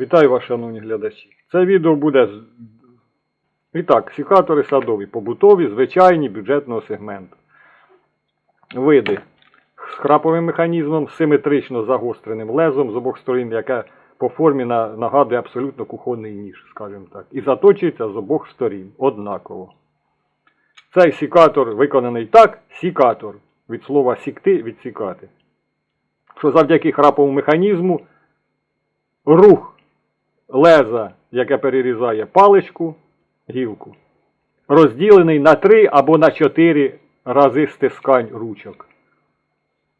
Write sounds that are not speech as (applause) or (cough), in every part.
Вітаю вас, шановні глядачі. Це відео буде. І так, сікатори садові, побутові, звичайні бюджетного сегменту. Види з храповим механізмом, симетрично загостреним лезом з обох сторін, яке по формі на- нагадує абсолютно кухонний ніж, скажімо так. І заточується з обох сторін однаково. Цей сікатор виконаний так, сікатор від слова сікти відсікати. Що завдяки храповому механізму рух леза, яке перерізає паличку, гілку, розділений на три або на чотири рази стискань ручок.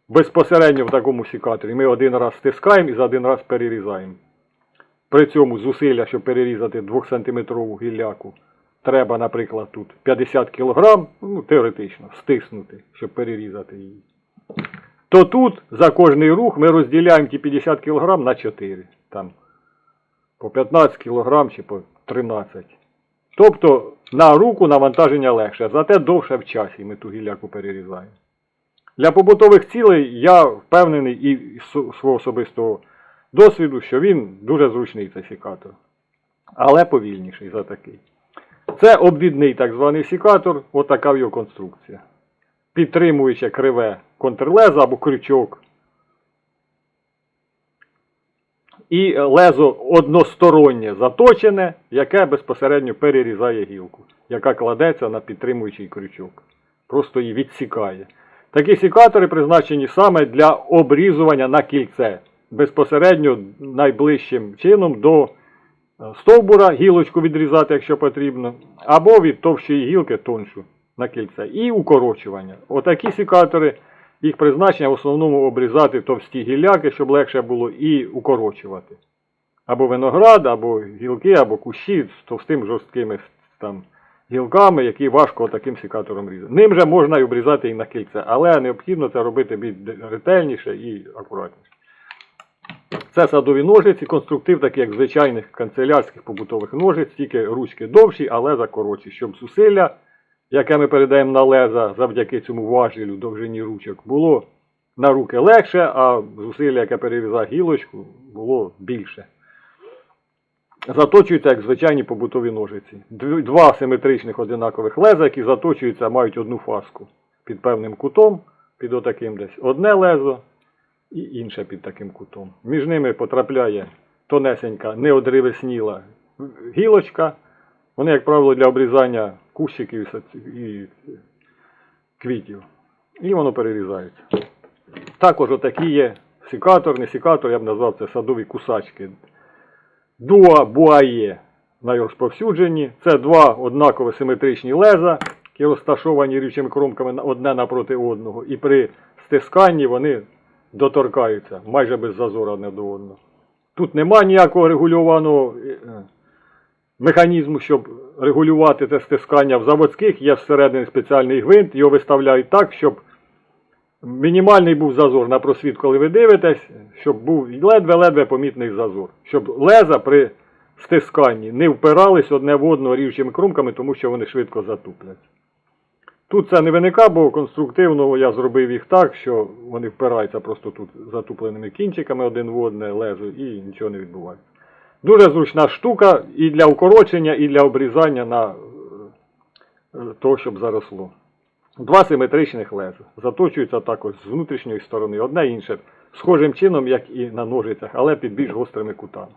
Безпосередньо в такому сікаторі ми один раз стискаємо і за один раз перерізаємо. При цьому зусилля, щоб перерізати 2-сантиметрову гілляку, треба, наприклад, тут 50 кг, ну, теоретично, стиснути, щоб перерізати її. То тут за кожний рух ми розділяємо ті 50 кг на 4. Там, по 15 кг чи по 13. Тобто на руку навантаження легше, зате довше в часі ми ту гілляку перерізаємо. Для побутових цілей я впевнений і свого особистого досвіду, що він дуже зручний цей сікатор. Але повільніший за такий. Це обвідний так званий сікатор, отака його конструкція. Підтримуючи криве контрлеза або крючок. І лезо одностороннє заточене, яке безпосередньо перерізає гілку, яка кладеться на підтримуючий крючок. Просто її відсікає. Такі сікатори призначені саме для обрізування на кільце, безпосередньо найближчим чином до е, стовбура гілочку відрізати, якщо потрібно, або від товщої гілки тоншу на кільце. І укорочування. Отакі сікатори, їх призначення в основному обрізати товсті гілляки, щоб легше було, і укорочувати. Або виноград, або гілки, або кущі з товстим жорсткими там, гілками, які важко таким сікатором різати. Ним же можна і обрізати і на кільце, але необхідно це робити більш ретельніше і акуратніше. Це садові ножиці, конструктив, такий як звичайних канцелярських побутових ножиць, тільки ручки довші, але закоротші, щоб зусилля, яке ми передаємо на леза завдяки цьому важелю довжині ручок, було на руки легше, а зусилля, яке перерізає гілочку, було більше. Заточуються як звичайні побутові ножиці. Два симетричних одинакових леза, які заточуються, мають одну фаску під певним кутом, під отаким десь одне лезо і інше під таким кутом. Між ними потрапляє тонесенька, неодревесніла гілочка. Вони, як правило, для обрізання кущиків і квітів. І воно перерізається. Також отакі є сікатор, не сікатор, я б назвав це садові кусачки. Дуа буає найрозповсюджені. Це два однакові симетричні леза, які розташовані рівчими кромками одне напроти одного. І при стисканні вони доторкаються майже без зазора одне до одного. Тут нема ніякого регульованого е, механізму, щоб регулювати це стискання. В заводських є всередині спеціальний гвинт, його виставляють так, щоб мінімальний був зазор на просвіт, коли ви дивитесь, щоб був ледве-ледве помітний зазор. Щоб леза при стисканні не впирались одне в одного рівчими кромками, тому що вони швидко затупляться. Тут це не виникає, бо конструктивно я зробив їх так, що вони впираються просто тут затупленими кінчиками один в одне лезо і нічого не відбувається. Дуже зручна штука і для укорочення, і для обрізання на е, того, щоб заросло. Два симетричних леза. Заточуються також з внутрішньої сторони, одне інше, схожим чином, як і на ножицях, але під більш гострими кутами.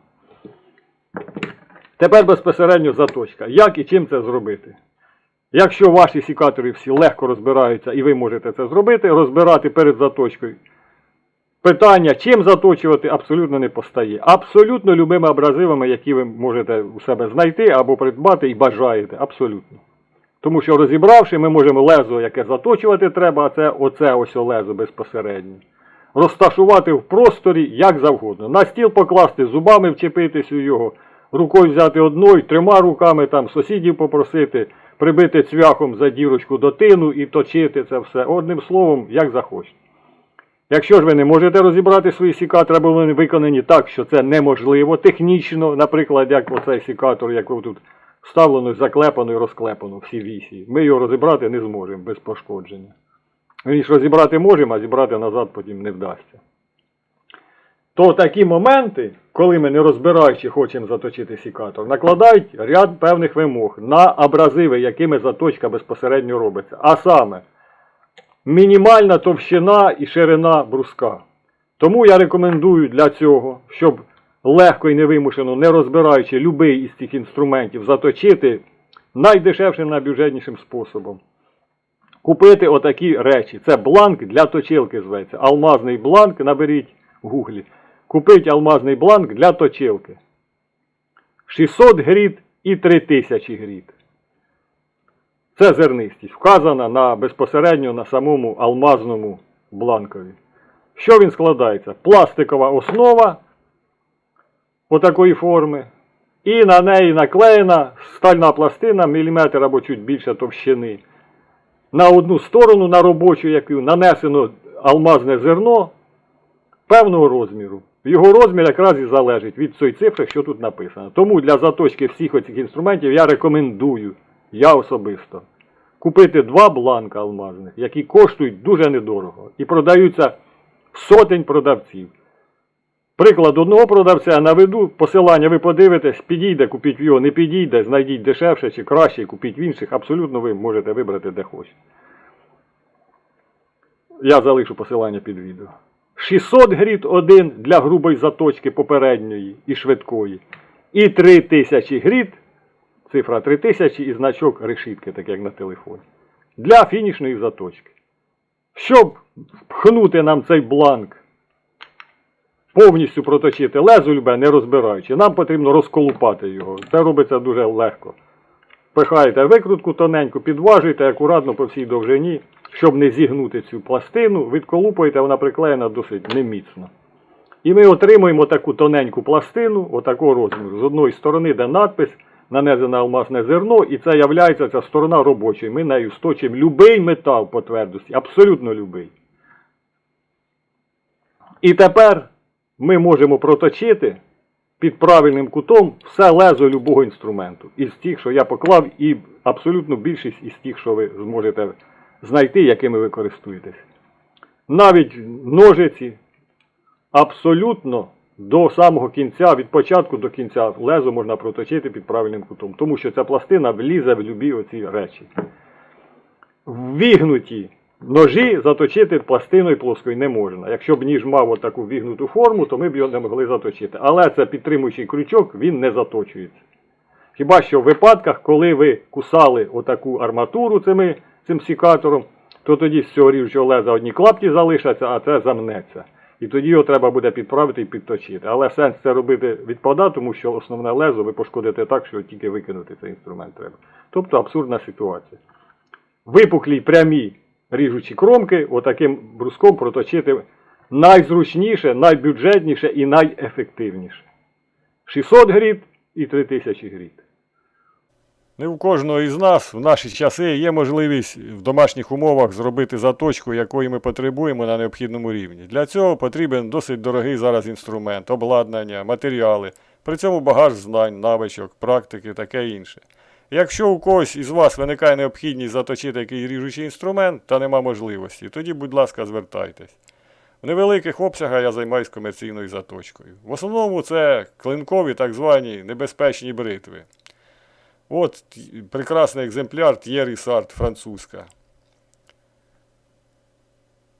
Тепер безпосередньо заточка. Як і чим це зробити? Якщо ваші сікатори всі легко розбираються і ви можете це зробити, розбирати перед заточкою. Питання, чим заточувати, абсолютно не постає. Абсолютно любими абразивами, які ви можете у себе знайти або придбати і бажаєте. Абсолютно. Тому що розібравши, ми можемо лезо, яке заточувати треба, а це оце ось лезо безпосередньо. Розташувати в просторі як завгодно. На стіл покласти, зубами вчепитись у його, рукою взяти одною, трьома руками там сусідів попросити, прибити цвяхом за дірочку до тину і точити це все. Одним словом, як захочете. Якщо ж ви не можете розібрати свої сікатори, або вони виконані так, що це неможливо технічно, наприклад, як оцей сікатор, який тут вставлено, заклепано і розклепано всі вісі, ми його розібрати не зможемо без пошкодження. Він ж розібрати можемо, а зібрати назад потім не вдасться. то такі моменти, коли ми не розбираючи хочемо заточити сікатор, накладають ряд певних вимог на абразиви, якими заточка безпосередньо робиться. А саме мінімальна товщина і ширина бруска. Тому я рекомендую для цього, щоб легко і невимушено, не розбираючи будь-який із цих інструментів, заточити найдешевшим, найбюджетнішим способом. Купити отакі речі. Це бланк для точилки зветься. Алмазний бланк, наберіть в гуглі. Купіть алмазний бланк для точилки. 600 гріт і 3000 гріт. Це зернистість. Вказана на, безпосередньо на самому алмазному бланкові. Що він складається? Пластикова основа отакої форми. І на неї наклеєна стальна пластина, міліметр або чуть більше товщини. На одну сторону, на робочу, яку нанесено алмазне зерно певного розміру. Його розмір якраз і залежить від цієї цифри, що тут написано. Тому для заточки всіх оцих інструментів я рекомендую, я особисто, купити два бланка алмазних, які коштують дуже недорого і продаються сотень продавців. Приклад одного продавця наведу, посилання ви подивитесь, підійде, купіть його, не підійде, знайдіть дешевше чи краще, купіть в інших. Абсолютно ви можете вибрати де хочете. Я залишу посилання під відео. 600 гріт один для грубої заточки попередньої і швидкої. І 3000 гріт, цифра 3000 і значок решітки, так як на телефоні. Для фінішної заточки. Щоб пхнути нам цей бланк повністю проточити лезо любе, не розбираючи. Нам потрібно розколупати його. Це робиться дуже легко. Пихаєте викрутку тоненьку, підважуєте акуратно по всій довжині, щоб не зігнути цю пластину, відколупуєте, вона приклеєна досить неміцно. І ми отримуємо таку тоненьку пластину, отакого розміру. З одної сторони, де надпис, нанесене алмазне зерно, і це являється ця сторона робочої. Ми нею сточимо любий метал по твердості, абсолютно любий. І тепер ми можемо проточити під правильним кутом все лезо любого інструменту. Із тих, що я поклав, і абсолютно більшість із тих, що ви зможете знайти, якими ви користуєтесь. Навіть ножиці абсолютно до самого кінця, від початку до кінця лезо можна проточити під правильним кутом, тому що ця пластина влізе в любі оці речі. Ввігнуті ножі заточити пластиною плоскою не можна. Якщо б ніж мав отаку вігнуту форму, то ми б його не могли заточити. Але це підтримуючий крючок, він не заточується. Хіба що в випадках, коли ви кусали отаку арматуру цими, цим сікатором, то тоді з цього ріжучого леза одні клапті залишаться, а це замнеться. І тоді його треба буде підправити і підточити. Але сенс це робити відпада, тому що основне лезо ви пошкодите так, що тільки викинути цей інструмент треба. Тобто абсурдна ситуація. Випуклі прямі ріжучі кромки, отаким бруском проточити найзручніше, найбюджетніше і найефективніше. 600 гріт і 3000 гріт. Не у кожного із нас в наші часи є можливість в домашніх умовах зробити заточку, якої ми потребуємо на необхідному рівні. Для цього потрібен досить дорогий зараз інструмент, обладнання, матеріали, при цьому багаж знань, навичок, практики, таке інше. Якщо у когось із вас виникає необхідність заточити якийсь ріжучий інструмент та нема можливості, тоді, будь ласка, звертайтесь. В невеликих обсягах я займаюся комерційною заточкою. В основному це клинкові так звані небезпечні бритви. От прекрасний екземпляр Thierry Сарт французька.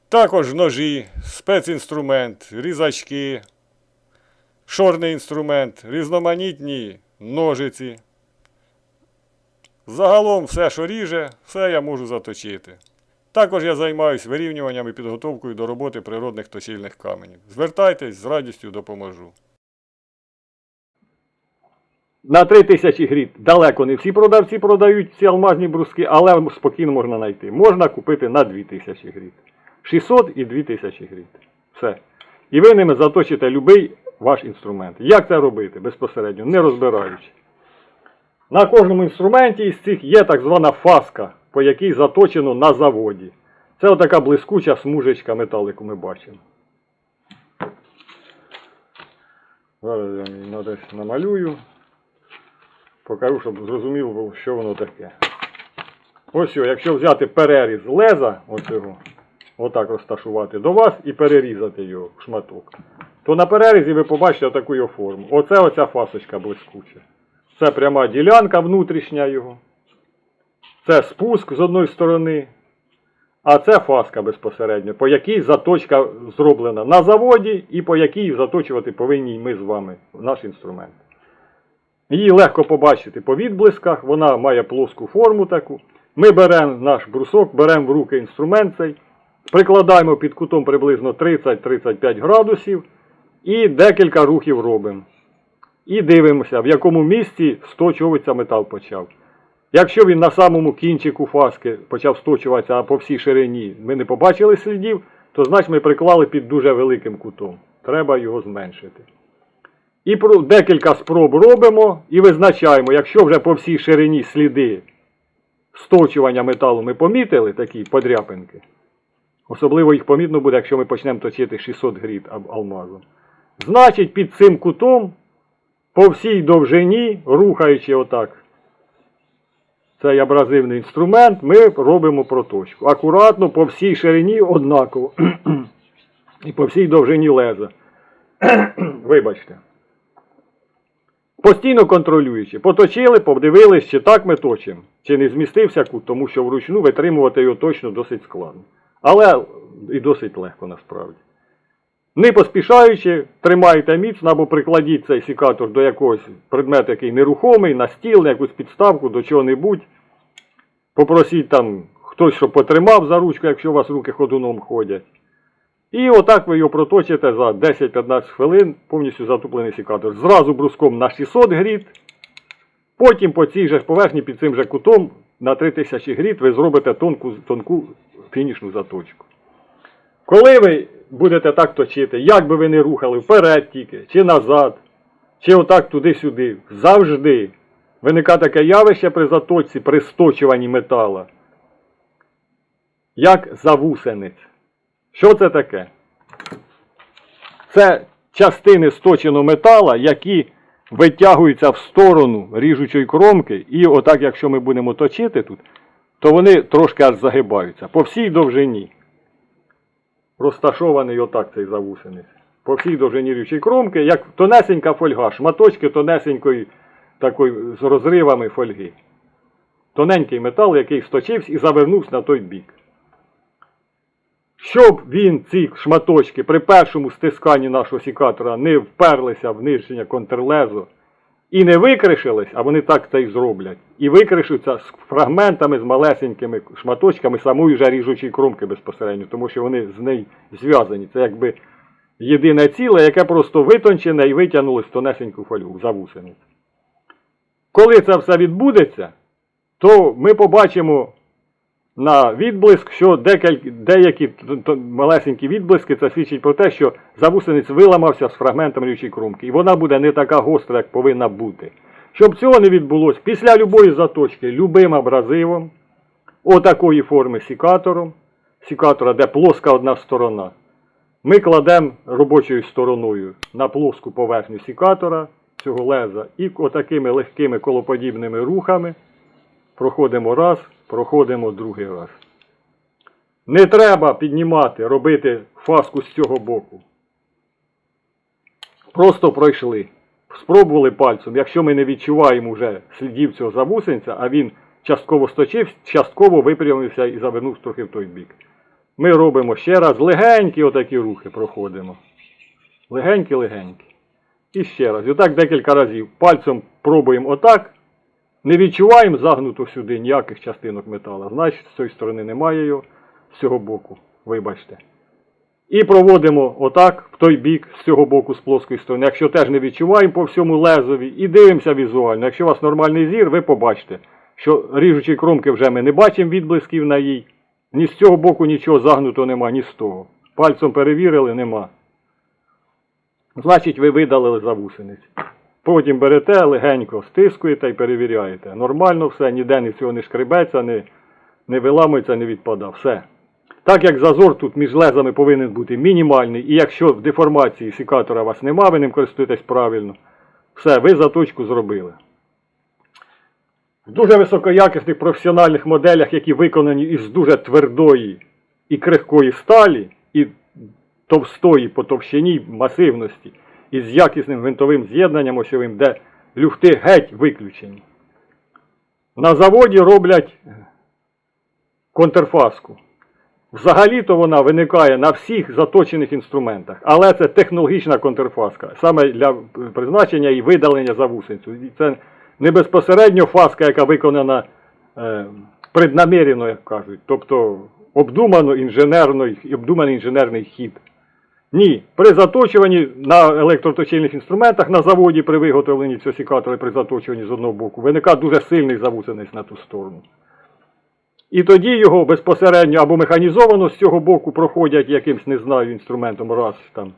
Також ножі, спецінструмент, різачки, шорний інструмент, різноманітні ножиці. Загалом все, що ріже, все я можу заточити. Також я займаюся вирівнюванням і підготовкою до роботи природних точильних каменів. Звертайтесь, з радістю допоможу. На 3000 гріт далеко не всі продавці продають ці алмазні бруски, але спокійно можна знайти. Можна купити на 2000 гріт. 600 і 2000 гріт. Все. І ви ними заточите будь-який ваш інструмент. Як це робити? Безпосередньо, не розбираючи. На кожному інструменті із цих є так звана фаска, по якій заточено на заводі. Це отака блискуча смужечка металику ми бачимо. Зараз я її намалюю. Покажу, щоб зрозумів, що воно таке. Ось, о, якщо взяти переріз леза, оцього, отак розташувати до вас і перерізати його в шматок, то на перерізі ви побачите таку його форму. Оце оця фасочка блискуча. Це пряма ділянка внутрішня його. Це спуск з одної сторони. А це фаска безпосередньо, по якій заточка зроблена на заводі і по якій заточувати повинні ми з вами наш інструмент. Її легко побачити по відблисках, вона має плоску форму таку. Ми беремо наш брусок, беремо в руки інструмент цей, прикладаємо під кутом приблизно 30-35 градусів і декілька рухів робимо. І дивимося, в якому місці сточуватися метал почав. Якщо він на самому кінчику фаски почав сточуватися, а по всій ширині ми не побачили слідів, то значить ми приклали під дуже великим кутом. Треба його зменшити. І декілька спроб робимо і визначаємо, якщо вже по всій ширині сліди сточування металу ми помітили, такі подряпинки. Особливо їх помітно буде, якщо ми почнемо точити 600 гріт алмазом. Значить, під цим кутом по всій довжині, рухаючи отак цей абразивний інструмент, ми робимо проточку. Акуратно по всій ширині однаково. (clears throat) І по всій довжині леза. (clears throat) Вибачте. Постійно контролюючи. Поточили, подивились, чи так ми точимо, чи не змістився кут, тому що вручну витримувати його точно досить складно. Але і досить легко насправді. Не поспішаючи, тримайте міцно або прикладіть цей сікатор до якогось предмету, який нерухомий, на стіл, на якусь підставку, до чого-небудь. Попросіть там хтось, щоб потримав за ручку, якщо у вас руки ходуном ходять. І отак ви його проточите за 10-15 хвилин, повністю затуплений сікатор. Зразу бруском на 600 гріт. Потім по цій же поверхні під цим же кутом на 3000 гріт ви зробите тонку, тонку фінішну заточку. Коли ви будете так точити, як би ви не рухали вперед тільки, чи назад, чи отак туди-сюди, завжди виникає таке явище при заточці, при сточуванні метала, як завусениць. Що це таке? Це частини сточеного метала, які витягуються в сторону ріжучої кромки, і отак, якщо ми будемо точити тут, то вони трошки аж загибаються по всій довжині розташований отак цей завусенець. По всій довжині річої кромки, як тонесенька фольга, шматочки тонесенької такої з розривами фольги. Тоненький метал, який сточився і завернувся на той бік. Щоб він, ці шматочки, при першому стисканні нашого сікатора не вперлися в нижнє контрлезо і не викришились, а вони так це і зроблять, і викришуться з фрагментами, з малесенькими шматочками самої же ріжучої кромки безпосередньо, тому що вони з нею зв'язані. Це якби єдине ціле, яке просто витончене і витягнулось в тонесеньку фольгу, завусениць. Коли це все відбудеться, то ми побачимо на відблиск, що декілька, деякі малесенькі відблиски це свідчить про те, що завусенець виламався з фрагментом річої кромки, і вона буде не така гостра, як повинна бути. Щоб цього не відбулося, після любої заточки любим абразивом, отакої форми сікатором, сікатора, де плоска одна сторона, ми кладемо робочою стороною на плоску поверхню сікатора цього леза і отакими легкими колоподібними рухами проходимо раз, проходимо другий раз. Не треба піднімати, робити фаску з цього боку. Просто пройшли. Спробували пальцем. Якщо ми не відчуваємо вже слідів цього завусенця, а він частково сточив, частково випрямився і завернув трохи в той бік. Ми робимо ще раз легенькі отакі рухи проходимо. Легенькі-легенькі. І ще раз. І отак декілька разів. Пальцем пробуємо отак. Не відчуваємо загнуто сюди ніяких частинок метала. Значить, з цієї сторони немає його, з цього боку, вибачте. І проводимо отак, в той бік, з цього боку, з плоскої сторони. Якщо теж не відчуваємо по всьому лезові, і дивимося візуально. Якщо у вас нормальний зір, ви побачите, що ріжучі кромки вже ми не бачимо відблисків на їй. Ні з цього боку нічого загнутого нема, ні з того. Пальцем перевірили, нема. Значить, ви видалили завусениць. Потім берете легенько, стискуєте і перевіряєте. Нормально все, ніде ні цього не шкребеться, не, не виламується, не відпада. Все. Так як зазор тут між лезами повинен бути мінімальний, і якщо в деформації сікатора у вас нема, ви ним користуєтесь правильно, все, ви заточку зробили. В дуже високоякісних професіональних моделях, які виконані із дуже твердої і крихкої сталі, і товстої по товщині масивності і з якісним гвинтовим з'єднанням осьовим, де люфти геть виключені. На заводі роблять контрфаску. Взагалі-то вона виникає на всіх заточених інструментах, але це технологічна контрфаска, саме для призначення і видалення завусенцю. І Це не безпосередньо фаска, яка виконана е, преднамірено, як кажуть, тобто обдумано інженерно, обдуманий інженерний хід. Ні, при заточуванні на електроточильних інструментах на заводі при виготовленні цього сікатора при заточуванні з одного боку виникає дуже сильний завусенець на ту сторону. І тоді його безпосередньо або механізовано з цього боку проходять якимсь, не знаю, інструментом раз там.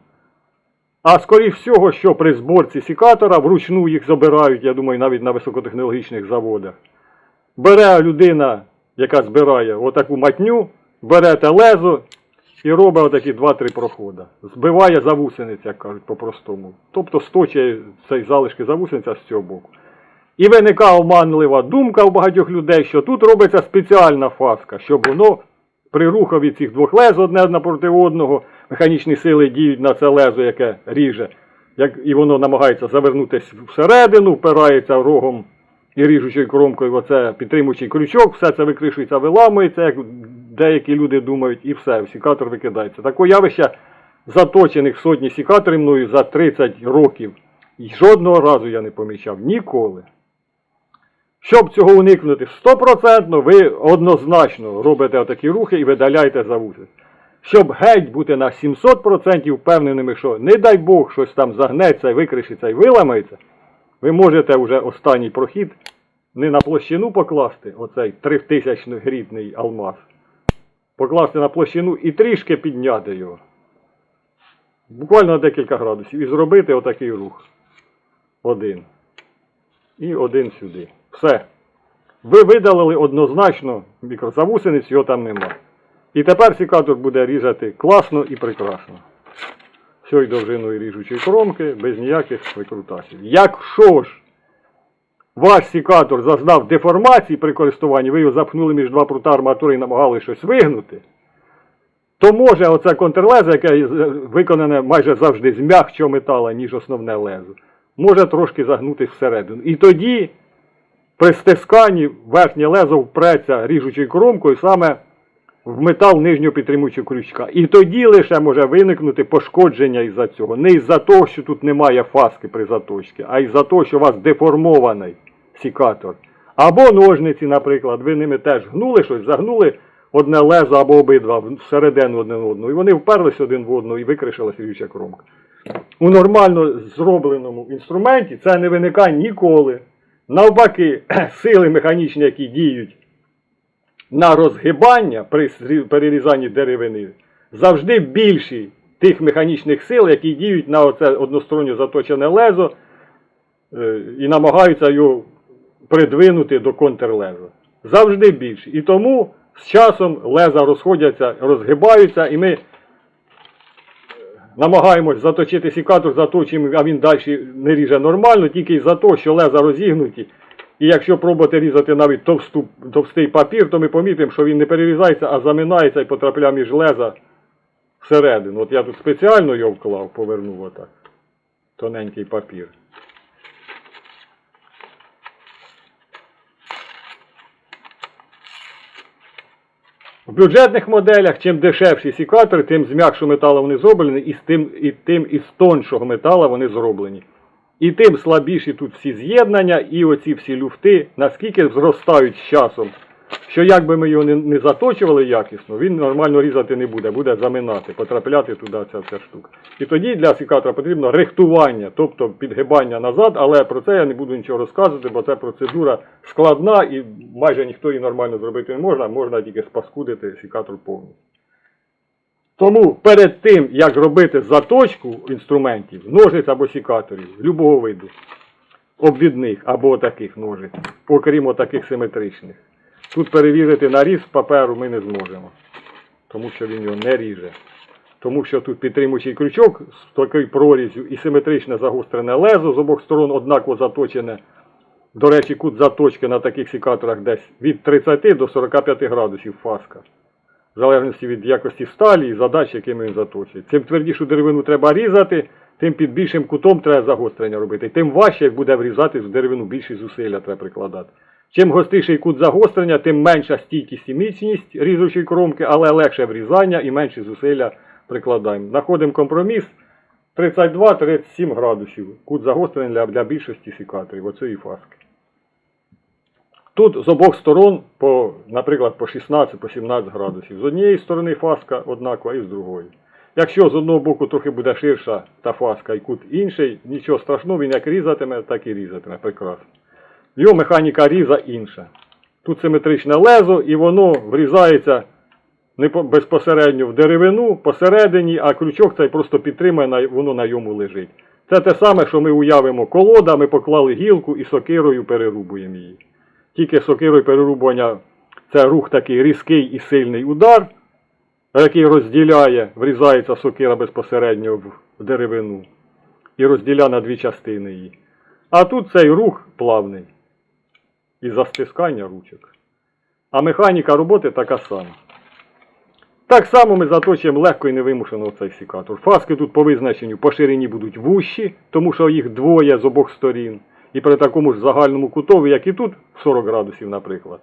А скоріш всього, що при зборці сікатора вручну їх забирають, я думаю, навіть на високотехнологічних заводах. Бере людина, яка збирає отаку матню, бере те лезо і робить отакі 2-3 проходи. Збиває завусениць, як кажуть по-простому. Тобто сточує цей залишки завусениця з цього боку. І виникає оманлива думка у багатьох людей, що тут робиться спеціальна фаска, щоб воно при рухові цих двох лез одне напроти одного, механічні сили діють на це лезо, яке ріже, як, і воно намагається завернутися всередину, впирається рогом і ріжучою кромкою, оце підтримуючий крючок, все це викришується, виламується, як деякі люди думають, і все, сікатор викидається. Таке явище заточених сотні сікаторів мною за 30 років. І жодного разу я не помічав ніколи. Щоб цього уникнути стопроцентно, ви однозначно робите отакі рухи і видаляєте завуси. Щоб геть бути на 700% впевненими, що не дай Бог щось там загнеться, викришиться і виламається, ви можете вже останній прохід не на площину покласти, оцей 3000 грідний алмаз, покласти на площину і трішки підняти його. Буквально декілька градусів і зробити отакий рух. Один. І один сюди. Все. Ви видалили однозначно мікрозавусениць, його там нема. І тепер сікатор буде різати класно і прекрасно. Всьою довжиною ріжучої кромки, без ніяких викрутасів. Якщо ж ваш сікатор зазнав деформації при користуванні, ви його запхнули між два прута арматури і намагалися щось вигнути, то може оце контрлезо, яке виконане майже завжди з м'якчого метала, ніж основне лезо, може трошки загнутися всередину. І тоді при стисканні верхнє лезо впреться ріжучою кромкою саме в метал нижнього підтримуючого крючка. І тоді лише може виникнути пошкодження із-за цього. Не із-за того, що тут немає фаски при заточці, а із-за того, що у вас деформований сікатор. Або ножниці, наприклад, ви ними теж гнули щось, загнули одне лезо або обидва всередину один одного. І вони вперлись один в одного і викришилася ріжуча кромка. У нормально зробленому інструменті це не виникає ніколи. Навпаки, (clears throat) сили механічні, які діють на розгибання при перерізанні деревини, завжди більші тих механічних сил, які діють на оце односторонньо заточене лезо е, і намагаються його придвинути до контрлеза. Завжди більші. І тому з часом леза розходяться, розгибаються, і ми намагаємось заточити сікатор, заточуємо, а він далі не ріже нормально, тільки за те, що леза розігнуті. І якщо пробувати різати навіть товсту, товстий папір, то ми помітимо, що він не перерізається, а заминається і потрапляє між леза всередину. От я тут спеціально його вклав, повернув отак. Тоненький папір. В бюджетних моделях, чим дешевші сікатори, тим з м'якшого металу вони зроблені, і з тим, і тим із тоншого металу вони зроблені. І тим слабіші тут всі з'єднання, і оці всі люфти, наскільки зростають з часом, що як би ми його не, не заточували якісно, він нормально різати не буде, буде заминати, потрапляти туди ця вся штука. І тоді для сікатора потрібно рихтування, тобто підгибання назад, але про це я не буду нічого розказувати, бо це процедура складна і майже ніхто її нормально зробити не можна, можна тільки спаскудити сікатор повністю. Тому перед тим, як робити заточку інструментів, ножиць або сікаторів, любого виду, обвідних або таких ножиць, окрім таких симетричних, тут перевірити наріз паперу ми не зможемо, тому що він його не ріже. Тому що тут підтримуючий крючок з такою прорізю і симетричне загострене лезо з обох сторон однаково заточене. До речі, кут заточки на таких сікаторах десь від 30 до 45 градусів фаска. В залежності від якості сталі і задач, якими він заточує. Чим твердішу деревину треба різати, тим під більшим кутом треба загострення робити. Тим важче, як буде врізати в деревину, більші зусилля треба прикладати. Чим гостріший кут загострення, тим менша стійкість і міцність різучої кромки, але легше врізання і менші зусилля прикладаємо. Знаходимо компроміс 32-37 градусів. Кут загострення для, для більшості сікаторів, оцієї фаски. Тут з обох сторон, по, наприклад, по 16-17 градусів. З однієї сторони фаска однакова і з другої. Якщо з одного боку трохи буде ширша та фаска і кут інший, нічого страшного, він як різатиме, так і різатиме. Прекрасно. Його механіка різа інша. Тут симетричне лезо і воно врізається не безпосередньо в деревину посередині, а крючок цей просто підтримує, воно на йому лежить. Це те саме, що ми уявимо колода, ми поклали гілку і сокирою перерубуємо її. Тільки сокирою перерубування це рух такий різкий і сильний удар, який розділяє, врізається сокира безпосередньо в деревину і розділяє на дві частини її. А тут цей рух плавний і застискання ручок. А механіка роботи така сама. Так само ми заточуємо легко і невимушено цей сікатор. Фаски тут по визначенню по ширині будуть вущі, тому що їх двоє з обох сторін. І при такому ж загальному кутові, як і тут, 40 градусів, наприклад.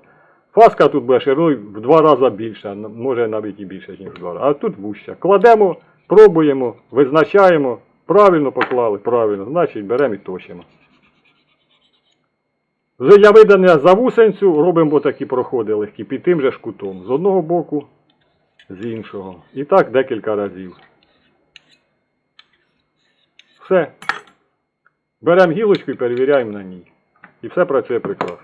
Фаска тут буде шириною в два рази більша, може навіть і більше, ніж в два рази. А тут вуща. Кладемо, пробуємо, визначаємо, правильно поклали, правильно, значить беремо і точимо. Вже для видання за вусенцю робимо отакі проходи легкі під тим же ж кутом. З одного боку, з іншого. І так декілька разів. Все. Беремо гілочку і перевіряємо на ній. І все працює прекрасно.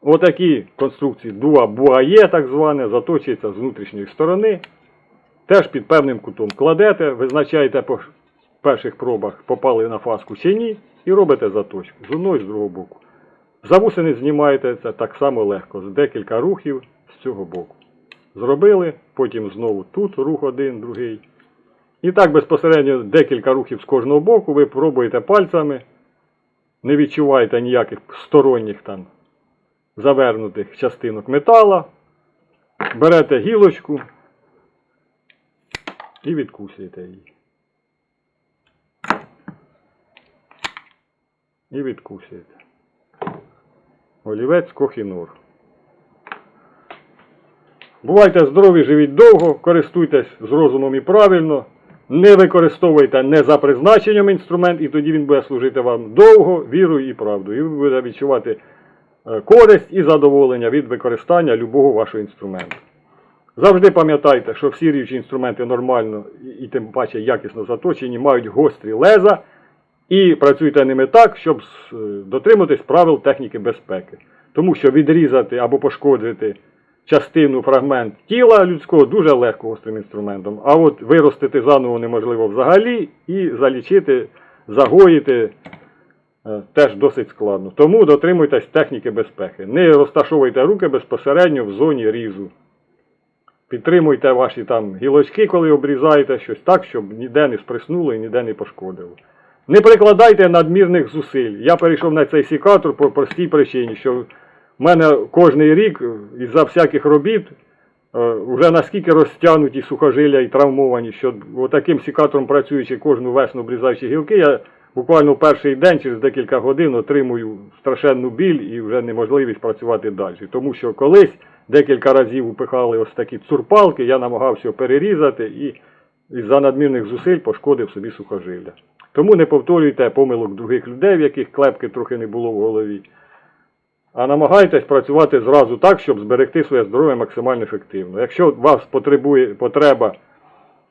Отакі конструкції дуа буає, так зване, заточується з внутрішньої сторони. Теж під певним кутом кладете, визначаєте по перших пробах, попали на фаску чи ні, і робите заточку з одного і з другого боку. Завусини знімаєте це так само легко, з декілька рухів з цього боку. Зробили, потім знову тут рух один, другий. І так безпосередньо декілька рухів з кожного боку ви пробуєте пальцями, не відчуваєте ніяких сторонніх там завернутих частинок метала, берете гілочку і відкусуєте її. І відкусуєте. Олівець Кохінур. Бувайте здорові, живіть довго, користуйтесь з розумом і правильно. Не використовуйте не за призначенням інструмент, і тоді він буде служити вам довго, вірою і правдою. І ви будете відчувати е, користь і задоволення від використання любого вашого інструменту. Завжди пам'ятайте, що всі річі інструменти нормально і, тим паче якісно заточені, мають гострі леза і працюйте ними так, щоб е, дотримуватись правил техніки безпеки. Тому що відрізати або пошкодити частину, фрагмент тіла людського дуже легко гострим інструментом. А от виростити заново неможливо взагалі і залічити, загоїти е, теж досить складно. Тому дотримуйтесь техніки безпеки. Не розташовуйте руки безпосередньо в зоні різу. Підтримуйте ваші там гілочки, коли обрізаєте щось так, щоб ніде не сприснуло і ніде не пошкодило. Не прикладайте надмірних зусиль. Я перейшов на цей сікатор по простій причині, що в мене кожний рік із-за всяких робіт е, вже наскільки розтягнуті сухожилля і травмовані, що таким сікатором працюючи кожну весну обрізаючи гілки, я буквально перший день через декілька годин отримую страшенну біль і вже неможливість працювати далі. Тому що колись декілька разів упихали ось такі цурпалки, я намагався перерізати і із-за надмірних зусиль пошкодив собі сухожилля. Тому не повторюйте помилок других людей, в яких клепки трохи не було в голові. А намагайтесь працювати зразу так, щоб зберегти своє здоров'я максимально ефективно. Якщо вас потребує потреба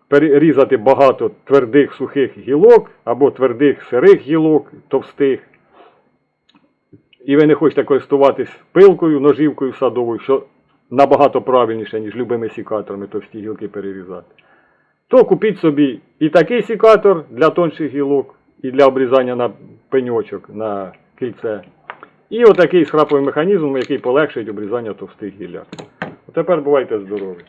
перерізати багато твердих сухих гілок або твердих сирих гілок, товстих, і ви не хочете користуватись пилкою, ножівкою садовою, що набагато правильніше, ніж любими сікаторами товсті гілки перерізати, то купіть собі і такий сікатор для тонших гілок, і для обрізання на пеньочок, на кільце. І отакий схраповий механізм, який полегшить обрізання товстих гілляк. Тепер бувайте здорові.